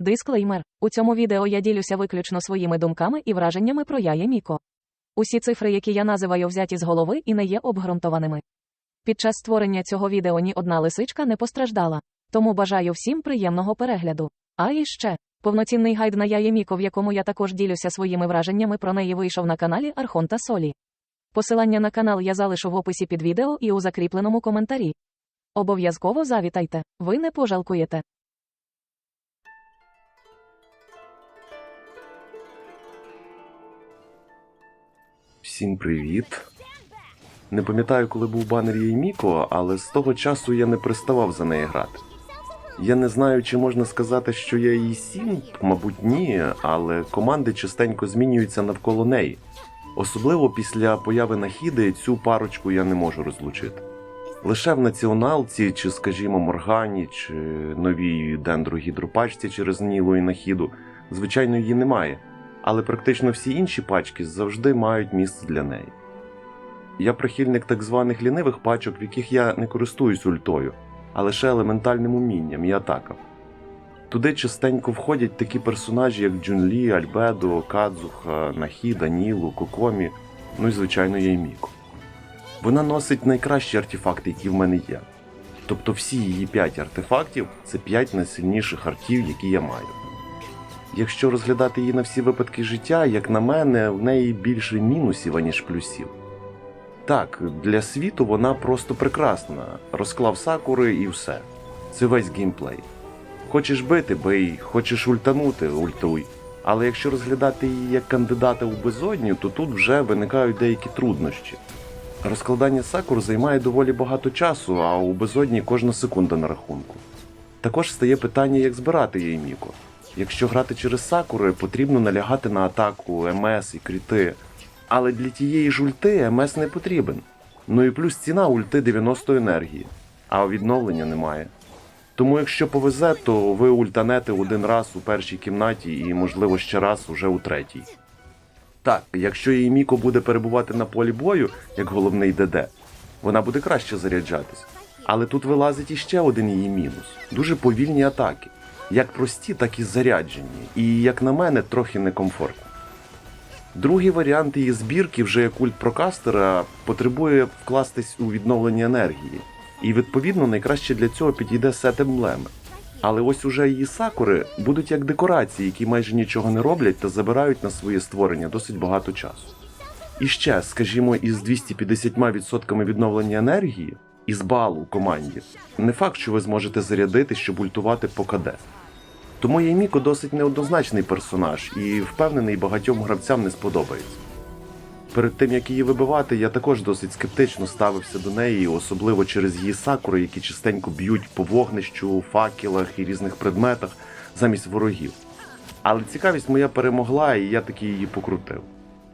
Дисклеймер. У цьому відео я ділюся виключно своїми думками і враженнями про Яє Міко. Усі цифри, які я називаю, взяті з голови і не є обґрунтованими. Під час створення цього відео ні одна лисичка не постраждала. Тому бажаю всім приємного перегляду. А і ще, повноцінний гайд на Яє Міко, в якому я також ділюся своїми враженнями про неї вийшов на каналі Архонта Солі. Посилання на канал я залишу в описі під відео і у закріпленому коментарі. Обов'язково завітайте, ви не пожалкуєте. Всім привіт. Не пам'ятаю, коли був банер Єйміко, але з того часу я не приставав за неї грати. Я не знаю, чи можна сказати, що я її сімп, мабуть, ні, але команди частенько змінюються навколо неї. Особливо після появи Нахіди цю парочку я не можу розлучити. Лише в націоналці, чи, скажімо, Моргані, чи новій дендрогідропачці через Нілу і Нахіду, звичайно, її немає але практично всі інші пачки завжди мають місце для неї. Я прихильник так званих лінивих пачок, в яких я не користуюсь ультою, а лише елементальним умінням і атакам. Туди частенько входять такі персонажі, як Джунлі, Альбедо, Кадзуха, Нахіда, Нілу, Кокомі, ну і звичайно Яйміко. Вона носить найкращі артефакти, які в мене є. Тобто всі її 5 артефактів це 5 найсильніших артів, які я маю. Якщо розглядати її на всі випадки життя, як на мене, в неї більше мінусів, аніж плюсів. Так, для світу вона просто прекрасна. Розклав сакури і все. Це весь геймплей. Хочеш бити, бий, хочеш ультанути, ультуй. Але якщо розглядати її як кандидата у безодню, то тут вже виникають деякі труднощі. Розкладання сакур займає доволі багато часу, а у безодні кожна секунда на рахунку. Також стає питання, як збирати її міко. Якщо грати через сакури, потрібно налягати на атаку, МС і кріти. Але для тієї ж ульти МС не потрібен. Ну і плюс ціна ульти 90 енергії, а відновлення немає. Тому якщо повезе, то ви ультанете один раз у першій кімнаті і, можливо, ще раз уже у третій. Так, якщо її Міко буде перебувати на полі бою, як головний ДД, вона буде краще заряджатись. Але тут вилазить іще один її мінус дуже повільні атаки як прості, так і заряджені, і, як на мене, трохи некомфортно. Другий варіант її збірки, вже як ульт прокастера, потребує вкластись у відновлення енергії, і відповідно найкраще для цього підійде сет емблеми. Але ось уже її сакури будуть як декорації, які майже нічого не роблять та забирають на своє створення досить багато часу. І ще, скажімо, із 250% відновлення енергії, із балу у команді, не факт, що ви зможете зарядити, щоб ультувати по КД. Тому Єміко досить неоднозначний персонаж і впевнений багатьом гравцям не сподобається. Перед тим як її вибивати, я також досить скептично ставився до неї, особливо через її сакури, які частенько б'ють по вогнищу, факелах і різних предметах замість ворогів. Але цікавість моя перемогла, і я таки її покрутив.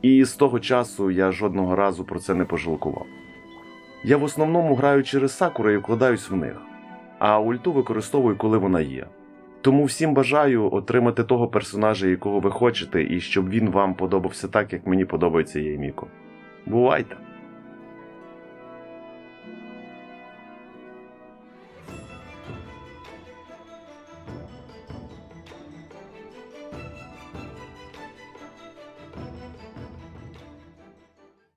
І з того часу я жодного разу про це не пожалкував. Я в основному граю через сакури і вкладаюсь в них, а ульту використовую, коли вона є. Тому всім бажаю отримати того персонажа, якого ви хочете, і щоб він вам подобався так, як мені подобається Єйміко. Бувайте!